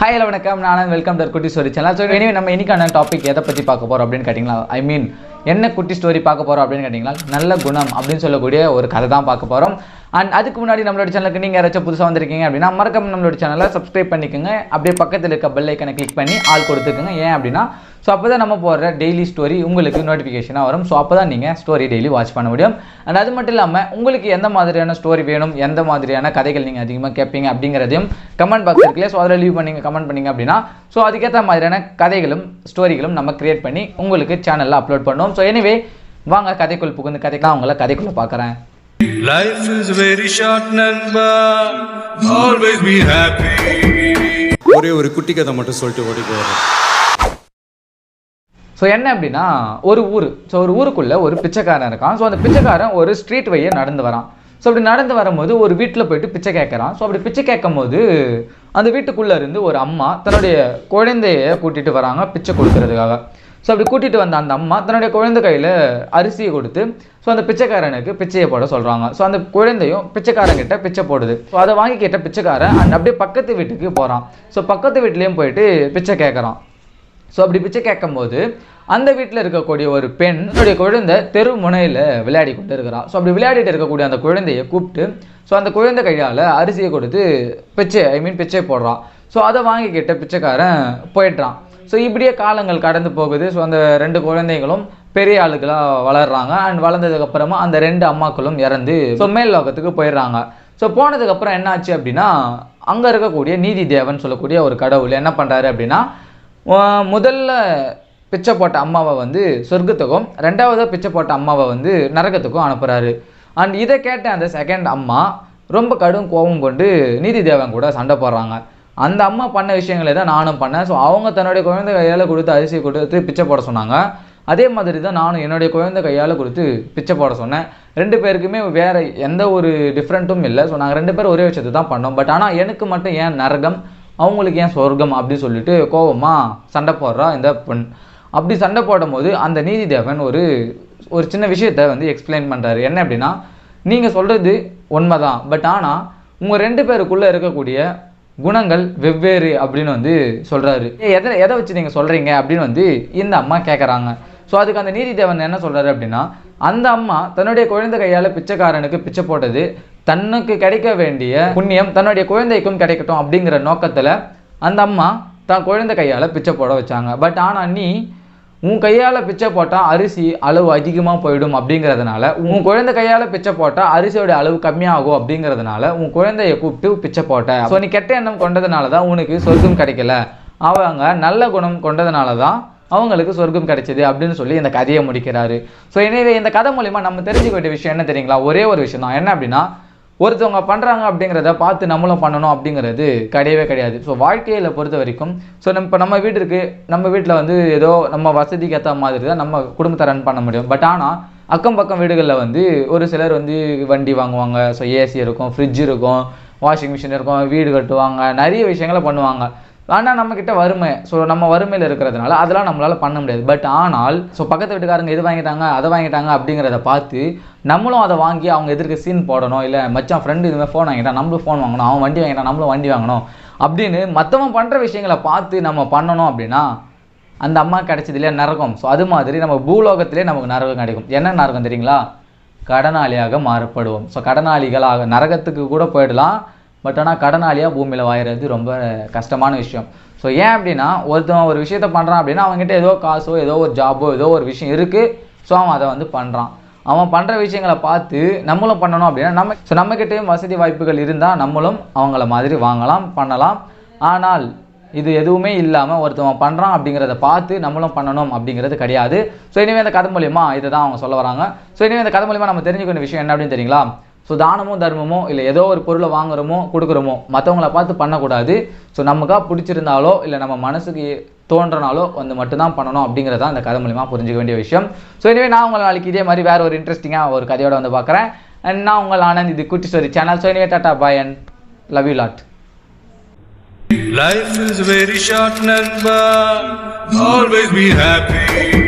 Hi hello வணக்கம். நான் welcome தர் குட்டி ஸ்டோரி சேனல் ஸோ எனவே நம்ம இன்னைக்கான டாபிக் எதை பற்றி பார்க்க போகிறோம் அப்படின்னு கேட்டிங்களா? ஐ மீன் என்ன குட்டி ஸ்டோரி பார்க்க போகிறோம் அப்படின்னு கேட்டிங்களா? நல்ல குணம் அப்படின்னு சொல்லக்கூடிய ஒரு கதை தான் பார்க்க போகிறோம் அண்ட் அதுக்கு முன்னாடி நம்மளோட சேனலுக்கு நீங்கள் யாராச்சும் புதுசாக வந்திருக்கீங்க அப்படின்னா மறக்காம நம்மளோட சேனலை சப்ஸ்கிரைப் பண்ணிக்கோங்க. அப்படியே பக்கத்தில் இருக்க பெல் ஐக்கனை கிளிக் பண்ணி ஆள் கொடுத்துக்கோங்க. ஏன் அப்படின்னா ஸோ அப்போ தான் நம்ம போடுற டெய்லி ஸ்டோரி உங்களுக்கு நோட்டிஃபிகேஷனாக வரும். ஸோ அப்போ தான் நீங்கள் ஸ்டோரி டெய்லி வாட்ச் பண்ண முடியும். அண்ட் அது மட்டும் இல்லாமல் உங்களுக்கு எந்த மாதிரியான ஸ்டோரி வேணும் எந்த மாதிரியான கதைகள் நீங்கள் அதிகமாக கேட்பீங்க அப்படிங்கிறதையும் கமெண்ட் பாக்ஸ் இருக்குல்ல ஸோ அதில் லீவ் பண்ணிங்க கமெண்ட் பண்ணீங்க அப்படின்னா ஸோ அதுக்கேற்ற மாதிரியான கதைகளும் ஸ்டோரிகளும் நம்ம கிரியேட் பண்ணி உங்களுக்கு சேனலில் அப்லோட் பண்ணுவோம். ஸோ எனிவே வாங்க கதைக்குள் புகுந்து கதைக்கலாம். உங்களை கதைக்குள்ளே பார்க்குறேன். Life is very short, Nanba. Always be happy. ஒரே ஒரு குட்டி கதை மட்டும் சொல்லிட்டு ஓடி போகிறேன் ஸோ என்ன அப்படின்னா ஒரு ஊர். ஸோ ஒரு ஊருக்குள்ளே ஒரு பிச்சைக்காரன் இருக்கான். ஸோ அந்த பிச்சைக்காரன் ஒரு ஸ்ட்ரீட் வழியே நடந்து வரான். ஸோ அப்படி நடந்து வரும்போது ஒரு வீட்டில் போயிட்டு பிச்சை கேட்குறான் ஸோ அப்படி பிச்சை கேட்கும் போது அந்த வீட்டுக்குள்ளே இருந்து ஒரு அம்மா தன்னுடைய குழந்தைய கூட்டிகிட்டு வராங்க பிச்சை கொடுக்கறதுக்காக. ஸோ அப்படி கூட்டிகிட்டு வந்த அந்த அம்மா தன்னுடைய குழந்தை கையில் அரிசியை கொடுத்து ஸோ அந்த பிச்சைக்காரனுக்கு பிச்சையை போட சொல்கிறாங்க ஸோ அந்த குழந்தையும் பிச்சைக்காரங்கிட்ட பிச்சை போடுது. ஸோ அதை வாங்கி கேட்ட பிச்சைக்காரன் அண்ட் அப்படியே பக்கத்து வீட்டுக்கு போகிறான் ஸோ பக்கத்து வீட்லேயும் போயிட்டு பிச்சை கேட்குறான் ஸோ அப்படி பிச்சை கேட்கும்போது அந்த வீட்டில் இருக்கக்கூடிய ஒரு பெண் தன்னுடைய குழந்தை தெரு முனையில் விளையாடி கொண்டு இருக்கிறான் ஸோ அப்படி விளையாடிட்டு இருக்கக்கூடிய அந்த குழந்தையை கூப்பிட்டு ஸோ அந்த குழந்தை கையால் அரிசியை கொடுத்து பிச்சை ஐ மீன் பிச்சை போடுறான் ஸோ அதை வாங்கிக்கிட்ட பிச்சைக்காரன் போயிடுறான். ஸோ இப்படியே காலங்கள் கடந்து போகுது. ஸோ அந்த ரெண்டு குழந்தைகளும் பெரிய ஆளுகளாக வளர்றாங்க. அண்ட் வளர்ந்ததுக்கப்புறமா அந்த ரெண்டு அம்மாக்களும் இறந்து ஸோ மேல் லோகத்துக்கு போயிடுறாங்க. ஸோ போனதுக்கப்புறம் என்னாச்சு அப்படின்னா அங்கே இருக்கக்கூடிய நீதி தேவன் சொல்லக்கூடிய ஒரு கடவுள் என்ன பண்ணுறாரு அப்படின்னா முதல்ல பிச்சை போட்ட அம்மாவை வந்து சொர்க்கத்துக்கும் ரெண்டாவதாக பிச்சை போட்ட அம்மாவை வந்து நரகத்துக்கும் அனுப்புகிறாரு அண்ட் இதை கேட்ட அந்த செகண்ட் அம்மா ரொம்ப கடும் கோபம் கொண்டு நீதி தேவன் கூட சண்டை போடுறாங்க. அந்த அம்மா பண்ண விஷயங்களை தான் நானும் பண்ணேன். ஸோ அவங்க தன்னுடைய குழந்தை கையால் கொடுத்து அரிசி கொடுத்து பிச்சை போட சொன்னாங்க. அதே மாதிரி தான் நானும் என்னுடைய குழந்தை கையால் கொடுத்து பிச்சை போட சொன்னேன். ரெண்டு பேருக்குமே வேறு எந்த ஒரு டிஃப்ரெண்ட்டும் இல்லை. ஸோ நாங்கள் ரெண்டு பேரும் ஒரே விஷயத்தை தான் பண்ணோம். பட் ஆனால் எனக்கு மட்டும் ஏன் நரகம்? அவங்களுக்கு ஏன் சொர்க்கம்? அப்படின்னு சொல்லிட்டு கோபமாக சண்டை போடுறா இந்த பெண். அப்படி சண்டை போடும்போது அந்த நீதி தேவன் ஒரு ஒரு சின்ன விஷயத்த வந்து எக்ஸ்பிளைன் பண்ணுறாரு என்ன அப்படின்னா நீங்கள் சொல்கிறது உண்மைதான். பட் ஆனால் உங்கள் ரெண்டு பேருக்குள்ளே இருக்கக்கூடிய குணங்கள் வெவ்வேறு அப்படின்னு வந்து சொல்கிறாரு எதை எதை வச்சு நீங்கள் சொல்கிறீங்க அப்படின்னு வந்து இந்த அம்மா கேட்குறாங்க ஸோ அதுக்கு அந்த நீதிதேவன் என்ன சொல்கிறாரு அப்படின்னா அந்த அம்மா தன்னுடைய குழந்தை கையால் பிச்சைக்காரனுக்கு பிச்சை போட்டது தன்னுக்கு கிடைக்க வேண்டிய புண்ணியம் தன்னுடைய குழந்தைக்கும் கிடைக்கட்டும் அப்படிங்கிற நோக்கத்தில் அந்த அம்மா தான் குழந்தை கையால் பிச்சை போட வச்சாங்க. பட் ஆனால் நீ உன் கையால் பிச்சை போட்டால் அரிசி அளவு அதிகமாக போயிடும் அப்படிங்கிறதுனால உன் குழந்தை கையால் பிச்சை போட்டால் அரிசியோட அளவு கம்மியாகும் அப்படிங்கிறதுனால உன் குழந்தைய கூப்பிட்டு பிச்சை போட்ட. ஸோ நீ கெட்ட எண்ணம் கொண்டதுனால தான் உனக்கு சொர்க்கம் கிடைக்கல. அவங்க நல்ல குணம் கொண்டதுனால தான் அவங்களுக்கு சொர்க்கம் கிடைச்சிது அப்படின்னு சொல்லி இந்த கதையை முடிக்கிறாரு. ஸோ எனவே இந்த கதை மூலிமா நம்ம தெரிஞ்சுக்க வேண்டிய விஷயம் என்ன தெரியுங்களா? ஒரே ஒரு விஷயம் தான் என்ன அப்படின்னா ஒருத்தவங்க பண்ணுறாங்க அப்படிங்கிறத பார்த்து நம்மளும் பண்ணணும் அப்படிங்கிறது கிடையவே கிடையாது. ஸோ வாழ்க்கையில் பொறுத்த வரைக்கும் ஸோ நம்ம இப்போ நம்ம வீடு இருக்குது நம்ம வீட்டில் வந்து ஏதோ நம்ம வசதிக்கு ஏற்ற மாதிரி தான் நம்ம குடும்பத்தை ரன் பண்ண முடியும். பட் ஆனால் அக்கம் பக்கம் வீடுகளில் வந்து ஒரு சிலர் வந்து வண்டி வாங்குவாங்க. ஸோ ஏசி இருக்கும் ஃப்ரிட்ஜ் இருக்கும் வாஷிங் மிஷின் இருக்கும் வீடு கட்டுவாங்க நிறைய விஷயங்களை பண்ணுவாங்க. ஆனால் நம்மக்கிட்ட வறுமை. ஸோ நம்ம வறுமையில் இருக்கிறதுனால அதெல்லாம் நம்மளால் பண்ண முடியாது. பட் ஆனால் ஸோ பக்கத்து வீட்டுக்காரங்க இது வாங்கிட்டாங்க அதை வாங்கிட்டாங்க அப்படிங்கிறத பார்த்து நம்மளும் அதை வாங்கி அவங்க எதிர்க்க சீன் போடணும். இல்லை மச்சான் ஃப்ரெண்டு இதுமாதிரி ஃபோன் வாங்கிட்டான் நம்மளும் ஃபோன் வாங்கணும். அவன் வண்டி வாங்கிட்டான் நம்மளும் வண்டி வாங்கணும். அப்படின்னு மற்றவன் பண்ணுற விஷயங்களை பார்த்து நம்ம பண்ணணும் அப்படின்னா அந்த அம்மா கிடைச்சது இல்லையா நரகம். ஸோ அது மாதிரி நம்ம பூலோகத்திலே நமக்கு நரகம் கிடைக்கும். என்ன நரகம் தெரியுங்களா? கடனாளியாக மாறுபடுவோம் ஸோ கடனாளிகளாக நரகத்துக்கு கூட போயிடலாம். பட் ஆனால் கடனாளியாக பூமியில் வாயிறது ரொம்ப கஷ்டமான விஷயம். ஸோ ஏன் அப்படின்னா ஒருத்தன் ஒரு விஷயத்த பண்ணுறான் அப்படின்னா அவங்ககிட்ட ஏதோ காசோ ஏதோ ஒரு ஜாபோ ஏதோ ஒரு விஷயம் இருக்குது ஸோ அவன் அதை வந்து பண்ணுறான் அவன் பண்ணுற விஷயங்களை பார்த்து நம்மளும் பண்ணணும் அப்படின்னா நம்ம ஸோ நம்மக்கிட்டேயும் வசதி வாய்ப்புகள் இருந்தால் நம்மளும் அவங்கள மாதிரி வாங்கலாம் பண்ணலாம். ஆனால் இது எதுவுமே இல்லாமல் ஒருத்தவன் பண்ணுறான் அப்படிங்கிறத பார்த்து நம்மளும் பண்ணணும் அப்படிங்கிறது கிடையாது. ஸோ இனிமேல் இந்த கதை மூலியமாக இதை தான் அவங்க சொல்ல வராங்க. ஸோ இனிமேல் இந்த கதை மூலியமா நம்ம தெரிஞ்சுக்க விஷயம் என்ன அப்படின்னு தெரியுங்களா? ஸோ தானமோ தர்மமோ இல்லை ஏதோ ஒரு பொருளை வாங்குறோமோ கொடுக்குறோமோ மற்றவங்கள பார்த்து பண்ணக்கூடாது. ஸோ நமக்காக பிடிச்சிருந்தாலோ இல்லை நம்ம மனசுக்கு தோன்றனாலோ வந்து மட்டும்தான் பண்ணணும் அப்படிங்கிறதான் அந்த கதை மூலிமா புரிஞ்சுக்க வேண்டிய விஷயம். ஸோ எனவே நான் உங்களை நாளைக்கு இதே மாதிரி வேறு ஒரு இன்ட்ரெஸ்டிங்காக ஒரு கதையோட வந்து பார்க்குறேன். அண்ட் நான் உங்கள் ஆனந்த் இது குட்டி ஸ்டோரி சேனல் ஸோ எனவே tata bye and love you lot Life is very short, Nanba. Always be happy.